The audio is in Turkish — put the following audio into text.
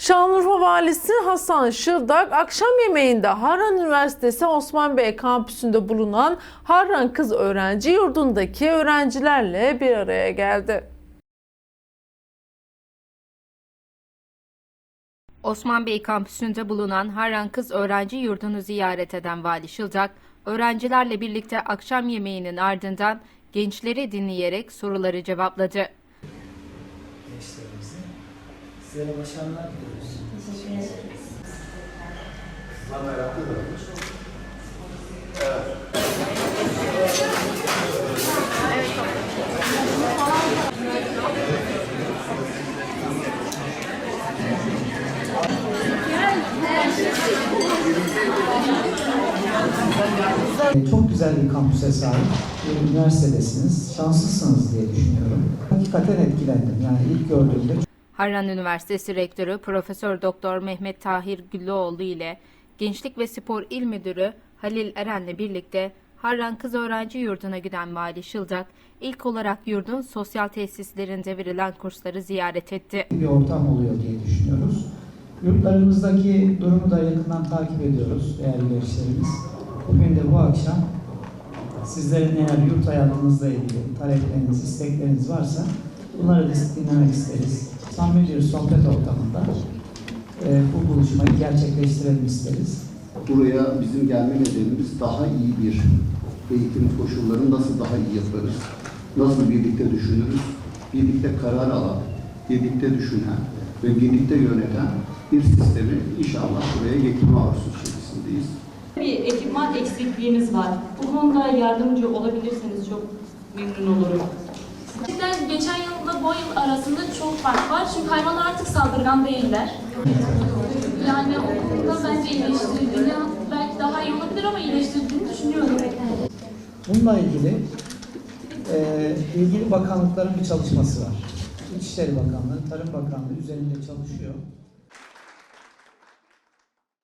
Şanlıurfa Valisi Hasan Şırdak akşam yemeğinde Harran Üniversitesi Osman Bey kampüsünde bulunan Harran Kız Öğrenci Yurdu'ndaki öğrencilerle bir araya geldi. Osman Bey kampüsünde bulunan Harran Kız Öğrenci Yurdu'nu ziyaret eden Vali Şıldak, öğrencilerle birlikte akşam yemeğinin ardından gençleri dinleyerek soruları cevapladı. gençlerimize. Sizlere başarılar diliyoruz. Çok güzel bir kampüse sahip bir üniversitedesiniz. Şanslısınız diye düşünüyorum. Hakikaten etkilendim. Yani ilk gördüğümde Harran Üniversitesi Rektörü Profesör Doktor Mehmet Tahir Güllüoğlu ile Gençlik ve Spor İl Müdürü Halil Eren'le birlikte Harran Kız Öğrenci Yurdu'na giden Vali Şıldak, ilk olarak yurdun sosyal tesislerinde verilen kursları ziyaret etti. bir ortam oluyor diye düşünüyoruz. Yurtlarımızdaki durumu da yakından takip ediyoruz değerli gençlerimiz. Bugün de bu akşam sizlerin eğer yurt hayatınızla ilgili talepleriniz, istekleriniz varsa bunları da dinlemek isteriz. Samimi bir sohbet ortamında e, bu buluşmayı gerçekleştirelim isteriz. Buraya bizim gelme nedenimiz daha iyi bir eğitim koşullarını nasıl daha iyi yaparız, nasıl birlikte düşünürüz, birlikte karar alan, birlikte düşünen ve birlikte yöneten bir sistemi inşallah buraya getirme arzusu içerisindeyiz. Bir ekipman eksikliğimiz var. Bu konuda yardımcı olabilirseniz çok memnun olurum. Gerçekten geçen yılla bu yıl arasında çok fark var. Çünkü hayvanlar artık saldırgan değiller. Yani o konuda bence iyileştirildiğini, belki daha iyi olabilir ama iyileştirildiğini düşünüyorum. Bununla ilgili e, ilgili bakanlıkların bir çalışması var. İçişleri Bakanlığı, Tarım Bakanlığı üzerinde çalışıyor.